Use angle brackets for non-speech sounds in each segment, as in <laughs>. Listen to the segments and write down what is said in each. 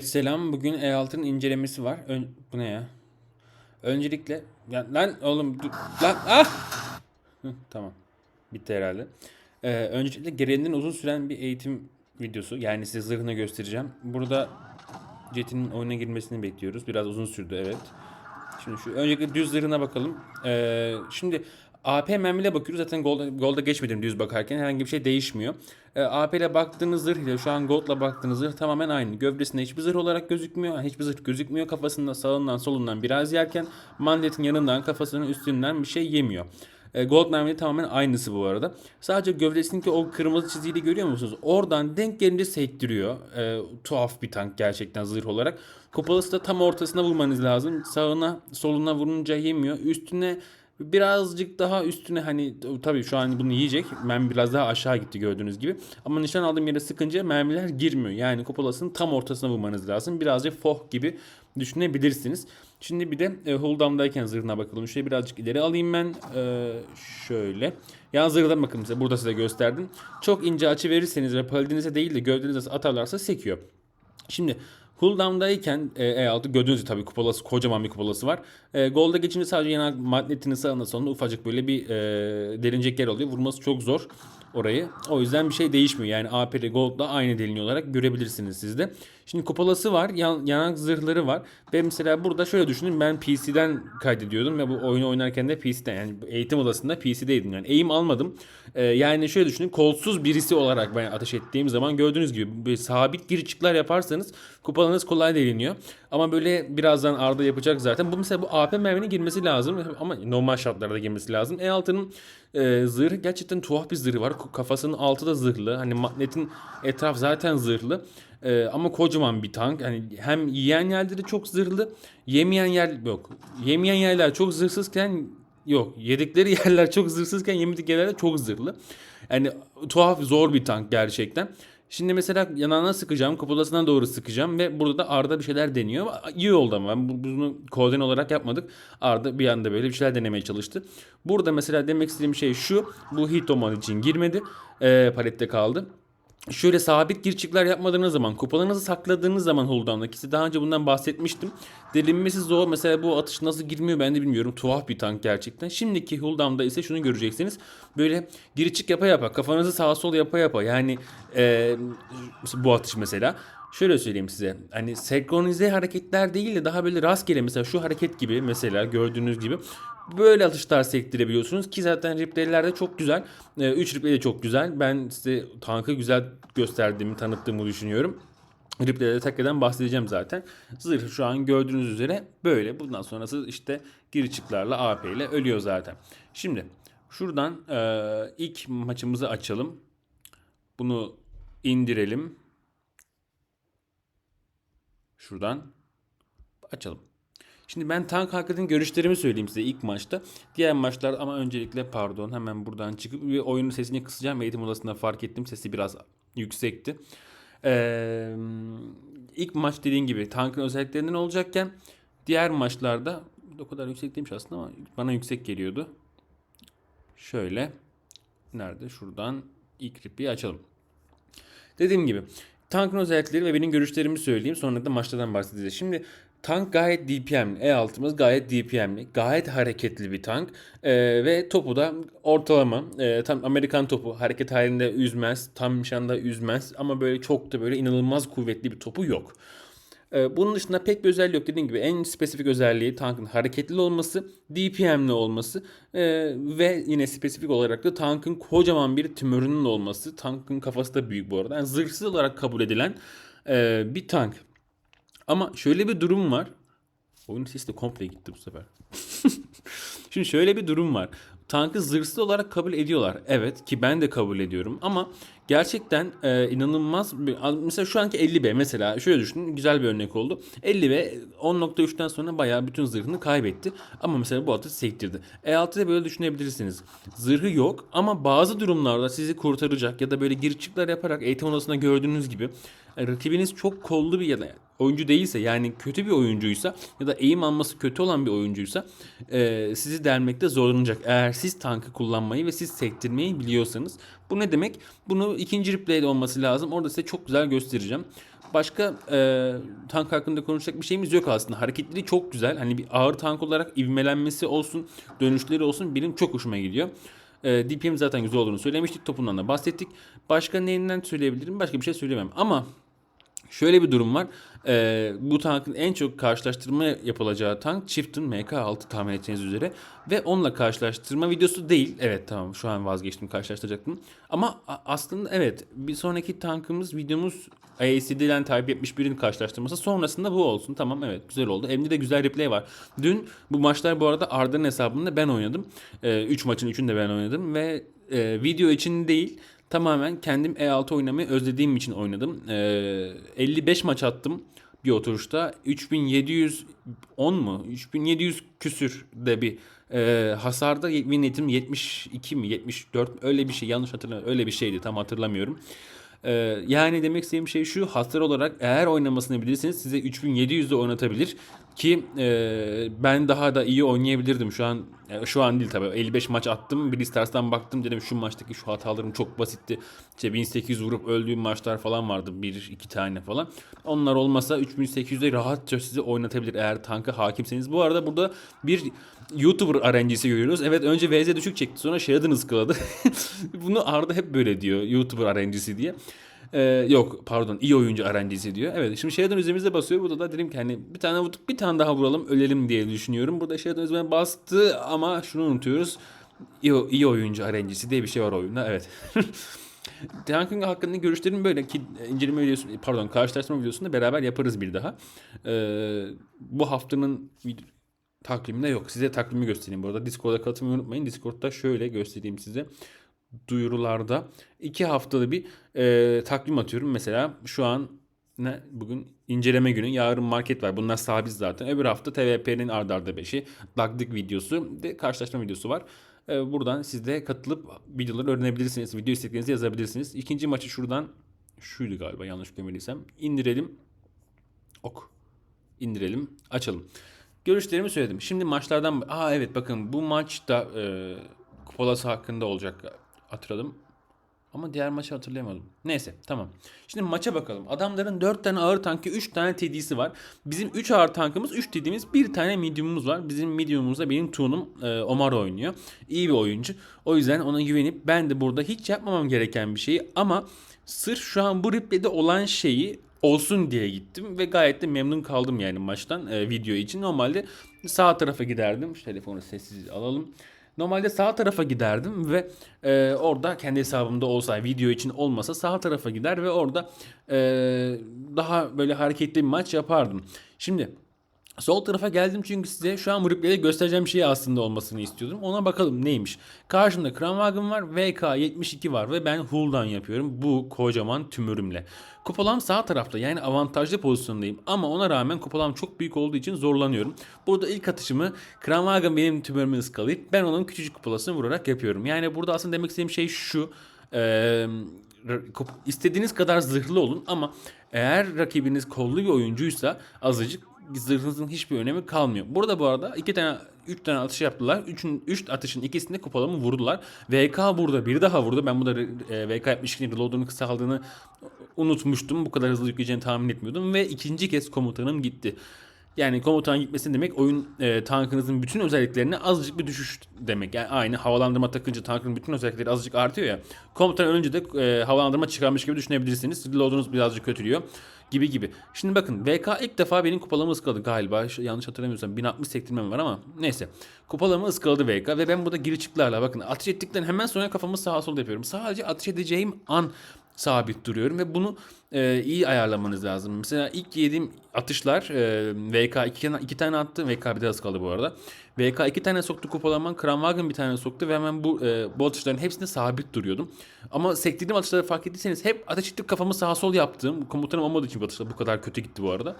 Selam. Bugün E6'nın incelemesi var. Ön- bu ne ya? Öncelikle ya, lan oğlum dur, lan ah! Hı, tamam. Bitti herhalde. Ee, öncelikle gereğinden uzun süren bir eğitim videosu. Yani size zırhını göstereceğim. Burada Jet'in oyuna girmesini bekliyoruz. Biraz uzun sürdü evet. Şimdi şu öncelikle düz zırhına bakalım. Ee, şimdi AP mermiyle bakıyoruz. Zaten Gold'a, Gold'a geçmedim düz bakarken. Herhangi bir şey değişmiyor. Ee, AP ile baktığınız zırh ile şu an Gold'la baktığınız zırh tamamen aynı. Gövdesinde hiçbir zırh olarak gözükmüyor. Hiçbir zırh gözükmüyor. Kafasında sağından solundan biraz yerken mandetin yanından kafasının üstünden bir şey yemiyor. E, Gold mermili tamamen aynısı bu arada. Sadece gövdesindeki o kırmızı çizgiyi görüyor musunuz? Oradan denk gelince sektiriyor. E, tuhaf bir tank gerçekten zırh olarak. Kupalısı da tam ortasına vurmanız lazım. Sağına soluna vurunca yemiyor. Üstüne birazcık daha üstüne hani tabii şu an bunu yiyecek. Mermi biraz daha aşağı gitti gördüğünüz gibi. Ama nişan aldığım yere sıkınca mermiler girmiyor. Yani kupalasının tam ortasına vurmanız lazım. Birazcık foh gibi düşünebilirsiniz. Şimdi bir de e, Huldam'dayken zırhına bakalım. Şöyle birazcık ileri alayım ben. E, şöyle. Yan zırhına bakın size. Burada size gösterdim. Çok ince açı verirseniz ve paladinize değil de gövdenize atarlarsa sekiyor. Şimdi Cooldown'dayken e, E6 gördüğünüz gibi tabii kupolası kocaman bir kupolası var. E, Gold'a geçince sadece yanak magnetinin sağında sonunda ufacık böyle bir e, derinecek yer oluyor. Vurması çok zor orayı. O yüzden bir şey değişmiyor. Yani AP ile Gold'la aynı deliniyor olarak görebilirsiniz siz de. Şimdi kupolası var, yan, yanak zırhları var. Ve mesela burada şöyle düşünün ben PC'den kaydediyordum ve bu oyunu oynarken de PC'den yani eğitim odasında PC'deydim yani eğim almadım. E, yani şöyle düşünün kolsuz birisi olarak ben ateş ettiğim zaman gördüğünüz gibi böyle sabit gir yaparsanız kupalarınız kolay deliniyor. Ama böyle birazdan Arda yapacak zaten. Bu mesela bu AP merminin girmesi lazım ama normal şartlarda girmesi lazım. E6'nın e, zırhı gerçekten tuhaf bir zırhı var. Kafasının altı da zırhlı. Hani magnetin etraf zaten zırhlı. E, ama kocaman bir tank. Hani hem yiyen yerleri çok zırhlı, yemeyen yer yok. Yemeyen yerler çok zırhsızken yok. Yedikleri <laughs> yerler çok zırhsızken yemedikleri yerler çok zırhlı. Yani tuhaf zor bir tank gerçekten. Şimdi mesela yanağına sıkacağım, kupulasına doğru sıkacağım ve burada da Arda bir şeyler deniyor. İyi oldu ama ben bunu koordine olarak yapmadık. Arda bir anda böyle bir şeyler denemeye çalıştı. Burada mesela demek istediğim şey şu. Bu Hitoman için girmedi. Ee, palette kaldı. Şöyle sabit gir çıklar yapmadığınız zaman, kupalarınızı sakladığınız zaman Huldan'da ki daha önce bundan bahsetmiştim. Delinmesi zor. Mesela bu atış nasıl girmiyor ben de bilmiyorum. Tuhaf bir tank gerçekten. Şimdiki Huldan'da ise şunu göreceksiniz. Böyle gir çık yapa yapa, kafanızı sağa sol yapa yapa. Yani e, bu atış mesela. Şöyle söyleyeyim size. Hani senkronize hareketler değil de daha böyle rastgele mesela şu hareket gibi mesela gördüğünüz gibi böyle atışlar sektirebiliyorsunuz ki zaten replaylerde çok güzel. 3 replay de çok güzel. Ben size tankı güzel gösterdiğimi, tanıttığımı düşünüyorum. Replay'de tekrardan bahsedeceğim zaten. Zırh şu an gördüğünüz üzere böyle. Bundan sonrası işte giri çıklarla AP ile ölüyor zaten. Şimdi şuradan e, ilk maçımızı açalım. Bunu indirelim. Şuradan açalım. Şimdi ben tank hakkında görüşlerimi söyleyeyim size ilk maçta. Diğer maçlar ama öncelikle pardon hemen buradan çıkıp bir oyunun sesini kısacağım. Eğitim odasında fark ettim sesi biraz yüksekti. Ee, ilk maç dediğim gibi tankın özelliklerinden olacakken diğer maçlarda o kadar yüksek değilmiş aslında ama bana yüksek geliyordu. Şöyle nerede şuradan ilk ripi açalım. Dediğim gibi tankın özellikleri ve benim görüşlerimi söyleyeyim. Sonra da maçlardan bahsedeceğiz. Şimdi tank gayet DPM'li. E6'mız gayet DPM'li. Gayet hareketli bir tank. Ee, ve topu da ortalama. E, tam Amerikan topu. Hareket halinde üzmez. Tam nişanda üzmez. Ama böyle çok da böyle inanılmaz kuvvetli bir topu yok. Ee, bunun dışında pek bir özelliği yok. Dediğim gibi en spesifik özelliği tankın hareketli olması, DPM'li olması e, ve yine spesifik olarak da tankın kocaman bir tümörünün olması. Tankın kafası da büyük bu arada. Yani zırhsız olarak kabul edilen e, bir tank. Ama şöyle bir durum var. Oyun sesi de komple gitti bu sefer. <laughs> Şimdi şöyle bir durum var. Tankı zırhsız olarak kabul ediyorlar. Evet ki ben de kabul ediyorum ama gerçekten e, inanılmaz bir, mesela şu anki 50B mesela şöyle düşünün güzel bir örnek oldu. 50B 10.3'ten sonra bayağı bütün zırhını kaybetti ama mesela bu atı sektirdi. E6'da böyle düşünebilirsiniz. Zırhı yok ama bazı durumlarda sizi kurtaracak ya da böyle gir çıklar yaparak eğitim odasında gördüğünüz gibi e, rakibiniz çok kollu bir ya da oyuncu değilse yani kötü bir oyuncuysa ya da eğim alması kötü olan bir oyuncuysa e, sizi delmekte zorlanacak. Eğer siz tankı kullanmayı ve siz sektirmeyi biliyorsanız. Bu ne demek? Bunu ikinci replay'de olması lazım. Orada size çok güzel göstereceğim. Başka e, tank hakkında konuşacak bir şeyimiz yok aslında. Hareketleri çok güzel. Hani bir ağır tank olarak ivmelenmesi olsun, dönüşleri olsun benim çok hoşuma gidiyor. E, DPM zaten güzel olduğunu söylemiştik. Topundan da bahsettik. Başka neyinden söyleyebilirim? Başka bir şey söyleyemem. Ama Şöyle bir durum var. Ee, bu tankın en çok karşılaştırma yapılacağı tank Chieftain MK6 tahmin edeceğiniz üzere. Ve onunla karşılaştırma videosu değil. Evet tamam şu an vazgeçtim karşılaştıracaktım. Ama aslında evet bir sonraki tankımız videomuz AACD'den Type 71'in karşılaştırması. Sonrasında bu olsun. Tamam evet güzel oldu. Hem de güzel replay var. Dün bu maçlar bu arada Arda'nın hesabında ben oynadım. 3 maçın 3'ünü de ben oynadım. Ve e, video için değil tamamen kendim E6 oynamayı özlediğim için oynadım. Ee, 55 maç attım bir oturuşta. 3710 mu? 3700 küsür de bir e, hasarda win rate'im 72 mi 74 öyle bir şey yanlış hatırlamıyorum öyle bir şeydi tam hatırlamıyorum. Ee, yani demek istediğim şey şu hasar olarak eğer oynamasını bilirseniz size 3700'de oynatabilir ki e, ben daha da iyi oynayabilirdim. Şu an e, şu an değil tabii. 55 maç attım bir Stars'tan baktım dedim şu maçtaki şu hatalarım çok basitti. İşte 1800 vurup öldüğüm maçlar falan vardı bir iki tane falan. Onlar olmasa 3800'de rahatça sizi oynatabilir eğer tanka hakimseniz. Bu arada burada bir YouTuber RNG'si görüyoruz. Evet önce VZ düşük çekti sonra Sheridan ıskaladı. <laughs> Bunu Arda hep böyle diyor YouTuber RNG'si diye. Ee, yok pardon iyi oyuncu RNG'si diyor. Evet şimdi Sheridan üzerimize basıyor. Burada da dedim ki hani bir tane vurduk bir tane daha vuralım ölelim diye düşünüyorum. Burada Sheridan üzerime bastı ama şunu unutuyoruz. İyi, iyi oyuncu RNG'si diye bir şey var oyunda. Evet. <laughs> Tankın hakkında görüşlerim böyle ki inceleme videosu pardon karşılaştırma videosunda beraber yaparız bir daha. Ee, bu haftanın takviminde yok. Size takvimi göstereyim bu arada. Discord'a katılmayı unutmayın. Discord'da şöyle göstereyim size. Duyurularda iki haftada bir e, takvim atıyorum. Mesela şu an ne bugün inceleme günü. Yarın market var. Bunlar sabit zaten. Öbür hafta TVP'nin ardarda arda 5'i. Dagdık videosu ve karşılaşma videosu var. E, buradan siz de katılıp videoları öğrenebilirsiniz. Video isteklerinizi yazabilirsiniz. İkinci maçı şuradan şuydu galiba yanlış görmediysem. indirelim. Ok. İndirelim. Açalım. Görüşlerimi söyledim. Şimdi maçlardan... Aa evet bakın bu maçta e, kupalası hakkında olacak. Hatırladım. Ama diğer maçı hatırlayamadım. Neyse tamam. Şimdi maça bakalım. Adamların 4 tane ağır tankı 3 tane TD'si var. Bizim 3 ağır tankımız 3 TD'miz 1 tane medium'umuz var. Bizim medium'umuzda benim Tuğ'num e, Omar oynuyor. İyi bir oyuncu. O yüzden ona güvenip ben de burada hiç yapmamam gereken bir şeyi ama sırf şu an bu replay'de olan şeyi olsun diye gittim ve gayet de memnun kaldım yani maçtan e, video için. Normalde sağ tarafa giderdim. Şu telefonu sessiz alalım. Normalde sağ tarafa giderdim ve e, orada kendi hesabımda olsa video için olmasa sağ tarafa gider ve orada e, daha böyle hareketli bir maç yapardım. Şimdi Sol tarafa geldim çünkü size şu an bu replay'de göstereceğim şey aslında olmasını istiyordum. Ona bakalım neymiş. Karşımda Kramwagen var, VK72 var ve ben Hull'dan yapıyorum bu kocaman tümörümle. Kupalam sağ tarafta yani avantajlı pozisyondayım ama ona rağmen kupalam çok büyük olduğu için zorlanıyorum. Burada ilk atışımı Kramwagen benim tümörümü ıskalayıp ben onun küçücük kupalasını vurarak yapıyorum. Yani burada aslında demek istediğim şey şu. Eee istediğiniz kadar zırhlı olun ama eğer rakibiniz kollu bir oyuncuysa azıcık zırhınızın hiçbir önemi kalmıyor. Burada bu arada iki tane 3 tane atış yaptılar. 3'ün 3 atışın ikisinde kupalamı vurdular. VK burada bir daha vurdu. Ben burada e, VK 72'nin reload'unu kısaldığını unutmuştum. Bu kadar hızlı yükleyeceğini tahmin etmiyordum ve ikinci kez komutanım gitti. Yani komutan gitmesi demek oyun e, tankınızın bütün özelliklerine azıcık bir düşüş demek. Yani aynı havalandırma takınca tankın bütün özellikleri azıcık artıyor ya. Komutan önce de e, havalandırma çıkarmış gibi düşünebilirsiniz. Reload'unuz birazcık kötülüyor gibi gibi. Şimdi bakın VK ilk defa benim kupalamı ıskaladı galiba. Yanlış hatırlamıyorsam 1060 sektirmem var ama neyse. Kupalamı ıskaladı VK ve ben burada giri çıklarla bakın ateş ettikten hemen sonra kafamı sağa sola yapıyorum. Sadece ateş edeceğim an sabit duruyorum ve bunu e, iyi ayarlamanız lazım. Mesela ilk yediğim atışlar e, VK iki, iki tane attı. VK bir daha kaldı bu arada. VK iki tane soktu kupalaman. Kramwagen bir tane soktu ve hemen bu, e, bu atışların hepsinde sabit duruyordum. Ama sektirdiğim atışları fark ettiyseniz hep ateş edip kafamı sağa sol yaptım. Komutanım olmadığı için bu atışlar bu kadar kötü gitti bu arada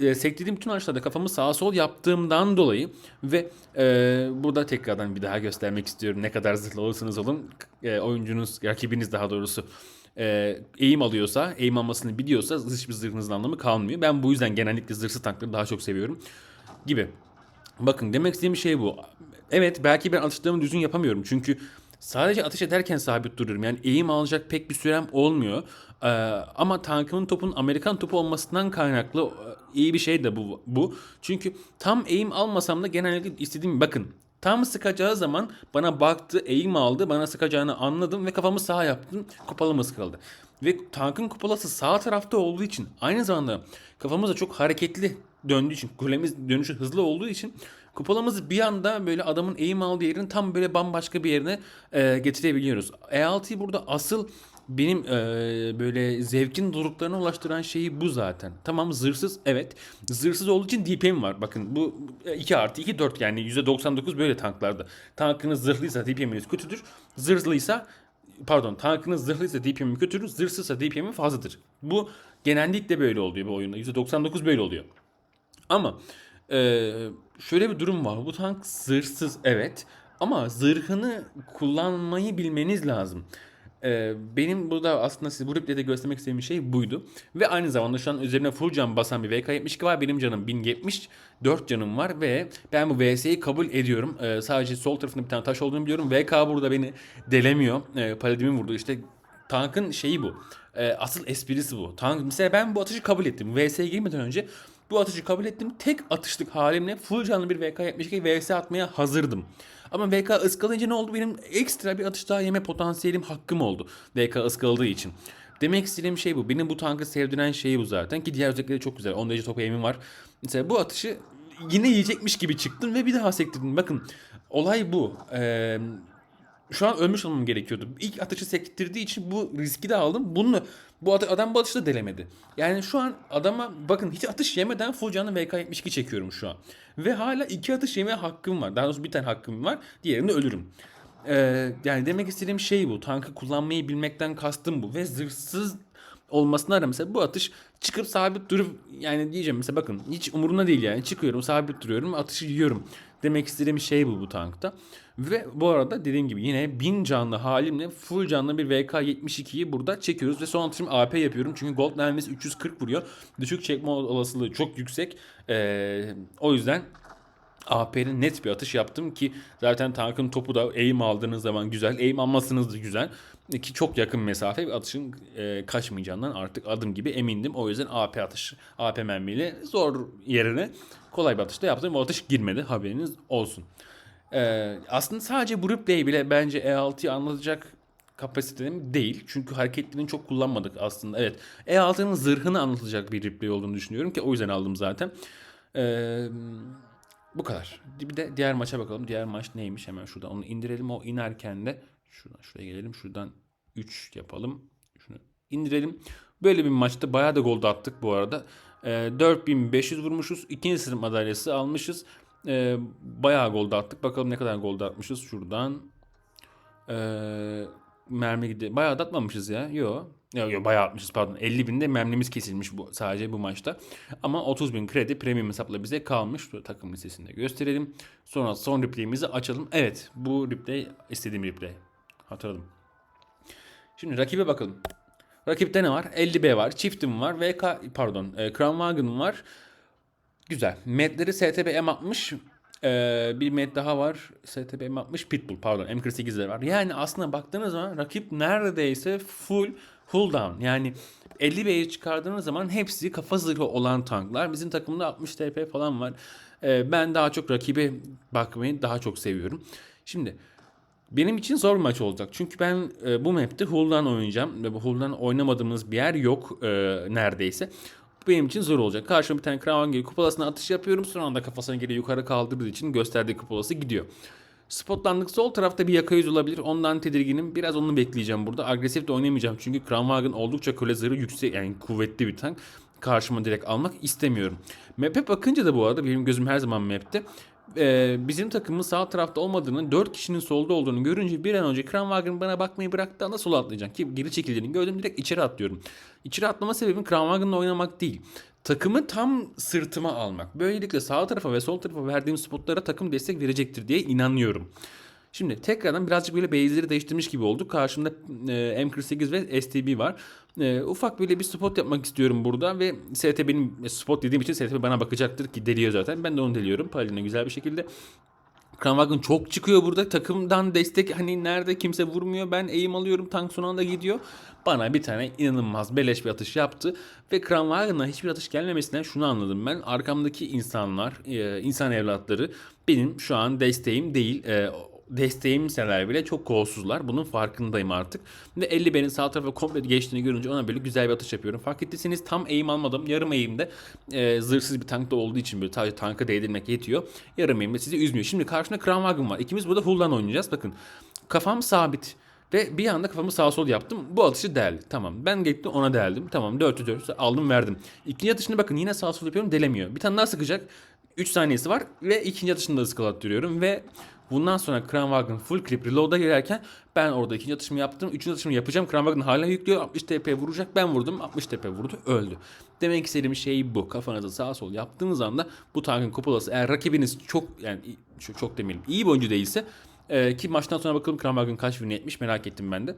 e, sektirdiğim bütün araçlarda kafamı sağa sol yaptığımdan dolayı ve e, burada tekrardan bir daha göstermek istiyorum ne kadar zırhlı olursanız olun e, oyuncunuz rakibiniz daha doğrusu e, eğim alıyorsa eğim almasını biliyorsa hiçbir zırhınızın anlamı kalmıyor. Ben bu yüzden genellikle zırhsız tankları daha çok seviyorum gibi. Bakın demek istediğim şey bu. Evet belki ben atışlarımı düzgün yapamıyorum çünkü Sadece ateş ederken sabit duruyorum. Yani eğim alacak pek bir sürem olmuyor. Ee, ama tankımın topun Amerikan topu olmasından kaynaklı e, iyi bir şey de bu. bu. Çünkü tam eğim almasam da genellikle istediğim bakın Tam sıkacağı zaman bana baktı, eğim aldı, bana sıkacağını anladım ve kafamı sağa yaptım, kupalı sıkıldı. Ve tankın kupalası sağ tarafta olduğu için aynı zamanda kafamız da çok hareketli döndüğü için, kulemiz dönüşü hızlı olduğu için kupalamızı bir anda böyle adamın eğim aldığı yerin tam böyle bambaşka bir yerine e, getirebiliyoruz. E6'yı burada asıl benim e, böyle zevkin doruklarına ulaştıran şeyi bu zaten. Tamam zırhsız evet. Zırhsız olduğu için DPM var. Bakın bu 2 artı 2 4 yani %99 böyle tanklarda. Tankınız zırhlıysa DPM'iniz kötüdür. Zırhlıysa pardon tankınız zırhlıysa DPM'i kötüdür. Zırhsızsa DPM'i fazladır. Bu genellikle böyle oluyor bu oyunda. %99 böyle oluyor. Ama e, şöyle bir durum var. Bu tank zırhsız evet. Ama zırhını kullanmayı bilmeniz lazım. Ee, benim burada aslında size bu replay'de göstermek istediğim şey buydu. Ve aynı zamanda şu an üzerine full can basan bir VK72 var. Benim canım 1070. 4 canım var ve ben bu VS'yi kabul ediyorum. Ee, sadece sol tarafında bir tane taş olduğunu biliyorum. VK burada beni delemiyor. Ee, Paladin'in vurdu işte. Tankın şeyi bu. Ee, asıl esprisi bu. Tank, mesela ben bu atışı kabul ettim. VS'ye girmeden önce bu atışı kabul ettim. Tek atışlık halimle full canlı bir VK72 VS atmaya hazırdım. Ama VK ıskalayınca ne oldu? Benim ekstra bir atış daha yeme potansiyelim hakkım oldu. VK ıskaladığı için. Demek istediğim şey bu. Benim bu tankı sevdiren şey bu zaten. Ki diğer özellikleri çok güzel. 10 derece top eğimim var. Mesela bu atışı yine yiyecekmiş gibi çıktın ve bir daha sektirdin. Bakın olay bu. Eee şu an ölmüş olmam gerekiyordu. İlk atışı sektirdiği için bu riski de aldım. Bunu bu adam bu atışı da delemedi. Yani şu an adama bakın hiç atış yemeden full canlı VK72 çekiyorum şu an. Ve hala iki atış yeme hakkım var. Daha doğrusu bir tane hakkım var. Diğerinde ölürüm. Ee, yani demek istediğim şey bu. Tankı kullanmayı bilmekten kastım bu. Ve zırhsız olmasına rağmen mesela bu atış çıkıp sabit durup yani diyeceğim mesela bakın hiç umurumda değil yani çıkıyorum sabit duruyorum atışı yiyorum. Demek istediğim şey bu bu tankta. Ve bu arada dediğim gibi yine 1000 canlı halimle full canlı bir VK72'yi burada çekiyoruz ve son atışım AP yapıyorum. Çünkü gold mermisi 340 vuruyor. Düşük çekme olasılığı çok yüksek. Ee, o yüzden AP'nin net bir atış yaptım ki zaten tankın topu da eğim aldığınız zaman güzel. Eğim almasınız da güzel. Ki çok yakın mesafe atışın e, kaçmayacağından artık adım gibi emindim. O yüzden AP atış, AP mermiyle zor yerine kolay bir atışta yaptım. O atış girmedi haberiniz olsun. Ee, aslında sadece bu replay bile bence E6'yı anlatacak kapasitede değil. Çünkü hareketlerini çok kullanmadık aslında. Evet E6'nın zırhını anlatacak bir replay olduğunu düşünüyorum ki o yüzden aldım zaten. Ee, bu kadar. Bir de diğer maça bakalım. Diğer maç neymiş? Hemen şuradan onu indirelim. O inerken de şuradan şuraya gelelim. Şuradan 3 yapalım. Şunu indirelim. Böyle bir maçta bayağı da gol attık bu arada. E, ee, 4500 vurmuşuz. İkinci sınıf madalyası almışız. E, bayağı gol attık. Bakalım ne kadar gol atmışız. Şuradan. E, mermi gidiyor. Bayağı da atmamışız ya. Yok. Yok yok bayağı atmışız pardon. 50 binde memnimiz kesilmiş bu sadece bu maçta. Ama 30 bin kredi premium hesapla bize kalmış. Bu takım listesinde gösterelim. Sonra son replay'imizi açalım. Evet bu replay istediğim replay. Hatırladım. Şimdi rakibe bakalım. Rakipte ne var? 50B var. Çiftim var. VK pardon. E, Crown Wagon var. Güzel. Medleri STB M60. Ee, bir med daha var. STB M60 Pitbull pardon M48 de var. Yani aslında baktığınız zaman rakip neredeyse full Hull down yani 50 B'yi çıkardığınız zaman hepsi kafa zırhı olan tanklar. Bizim takımda 60 TP falan var. Ee, ben daha çok rakibe bakmayı daha çok seviyorum. Şimdi benim için zor bir maç olacak. Çünkü ben e, bu map'te Hull'dan oynayacağım. Ve bu Hull'dan oynamadığımız bir yer yok e, neredeyse. Benim için zor olacak. Karşıma bir tane Crown geliyor. Kupalasına atış yapıyorum. Son anda kafasına geri yukarı kaldırdığı için gösterdiği kupalası gidiyor. Spotlandık sol tarafta bir yaka yüz olabilir. Ondan tedirginim. Biraz onu bekleyeceğim burada. Agresif de oynamayacağım. Çünkü Kranwagen oldukça kule zırhı yüksek yani kuvvetli bir tank. Karşıma direkt almak istemiyorum. Map'e bakınca da bu arada benim gözüm her zaman map'te. Ee, bizim takımın sağ tarafta olmadığını, 4 kişinin solda olduğunu görünce bir an önce Kranwagen bana bakmayı bıraktı anda sola atlayacağım. Ki geri çekildiğini gördüm direkt içeri atlıyorum. İçeri atlama sebebim Kranwagen'la oynamak değil takımı tam sırtıma almak. Böylelikle sağ tarafa ve sol tarafa verdiğim spotlara takım destek verecektir diye inanıyorum. Şimdi tekrardan birazcık böyle base'leri değiştirmiş gibi olduk. Karşımda e, M48 ve STB var. E, ufak böyle bir spot yapmak istiyorum burada ve ST benim spot dediğim için ST bana bakacaktır ki deliyor zaten. Ben de onu deliyorum. Palin'e güzel bir şekilde. Kramwagen çok çıkıyor burada. Takımdan destek hani nerede kimse vurmuyor. Ben eğim alıyorum. Tank son anda gidiyor. Bana bir tane inanılmaz beleş bir atış yaptı. Ve Kramwagen'a hiçbir atış gelmemesinden şunu anladım ben. Arkamdaki insanlar, e, insan evlatları benim şu an desteğim değil. Desteğimseler bile çok kolsuzlar. Bunun farkındayım artık. Ve 50 benim sağ tarafa komple geçtiğini görünce ona böyle güzel bir atış yapıyorum. Fark ettiyseniz tam eğim almadım. Yarım eğimde e, zırhsız bir tankta olduğu için böyle sadece tanka değdirmek yetiyor. Yarım eğimde sizi üzmüyor. Şimdi karşımda Kramwagen var. İkimiz burada Hull'dan oynayacağız. Bakın kafam sabit. Ve bir anda kafamı sağa sol yaptım. Bu atışı deldi. Tamam. Ben gittim ona deldim. Tamam 4'ü 4 aldım verdim. İkinci atışını bakın yine sağa sol yapıyorum delemiyor. Bir tane daha sıkacak. 3 saniyesi var ve ikinci atışını da ıskalattırıyorum ve bundan sonra Kranwagen full clip reload'a girerken ben orada ikinci atışımı yaptım. Üçüncü atışımı yapacağım. Kranwagen hala yüklüyor. 60 TP vuracak. Ben vurdum. 60 TP vurdu. Öldü. Demek istediğim şey bu. Kafanızı sağa sol yaptığınız anda bu tankın kupolası eğer rakibiniz çok yani çok, demeyelim iyi bir oyuncu değilse ee, ki maçtan sonra bakalım Kramwagen kaç win etmiş merak ettim ben de.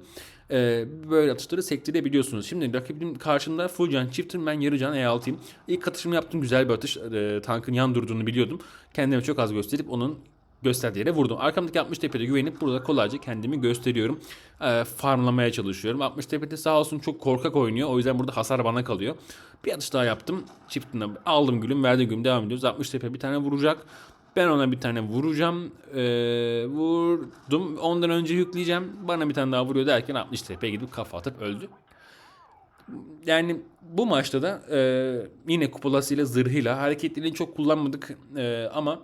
Ee, böyle atışları sektirebiliyorsunuz. Şimdi rakibim karşımda full can çiftim ben yarı can E6'yım. İlk atışımı yaptım güzel bir atış. Ee, tankın yan durduğunu biliyordum. Kendimi çok az gösterip onun gösterdiği yere vurdum. Arkamdaki 60 tepede güvenip burada kolayca kendimi gösteriyorum. Ee, farmlamaya çalışıyorum. 60 tepede sağ olsun çok korkak oynuyor. O yüzden burada hasar bana kalıyor. Bir atış daha yaptım. Çiftine aldım gülüm verdim gülüm devam ediyoruz. 60 tepe bir tane vuracak. Ben ona bir tane vuracağım. Ee, vurdum. Ondan önce yükleyeceğim. Bana bir tane daha vuruyor derken 60 TP gidip kafa atıp öldü. Yani bu maçta da e, yine kupalasıyla zırhıyla hareketliliğini çok kullanmadık e, ama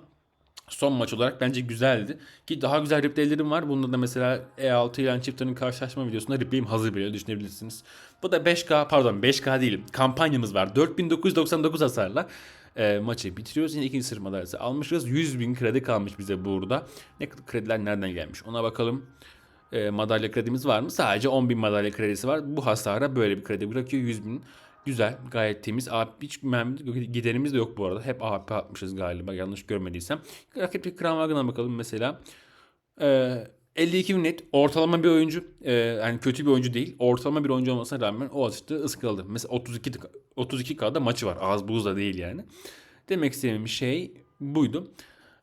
son maç olarak bence güzeldi. Ki daha güzel replaylerim var. Bunda da mesela E6 ile çiftlerin karşılaşma videosunda replayim hazır bile düşünebilirsiniz. Bu da 5K pardon 5K değilim. Kampanyamız var. 4999 hasarla e, maçı bitiriyoruz. Yine ikinci sırf madalyası almışız. 100 bin kredi kalmış bize burada. Ne krediler nereden gelmiş ona bakalım. E, madalya kredimiz var mı? Sadece 10 bin madalya kredisi var. Bu hasara böyle bir kredi bırakıyor. 100 bin Güzel, gayet temiz. AP hiç giderimiz de yok bu arada. Hep AP atmışız galiba yanlış görmediysem. Rakip Kranwagen'a bakalım mesela. Ee, 52 net ortalama bir oyuncu. Ee, yani kötü bir oyuncu değil. Ortalama bir oyuncu olmasına rağmen o atışta ıskaladı. Mesela 32 32K'da maçı var. Az buz da değil yani. Demek istediğim şey buydu.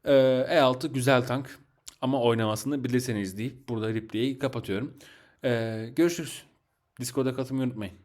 Ee, E6 güzel tank ama oynamasını bilirseniz deyip burada replay'i kapatıyorum. Ee, görüşürüz. Discord'a katılmayı unutmayın.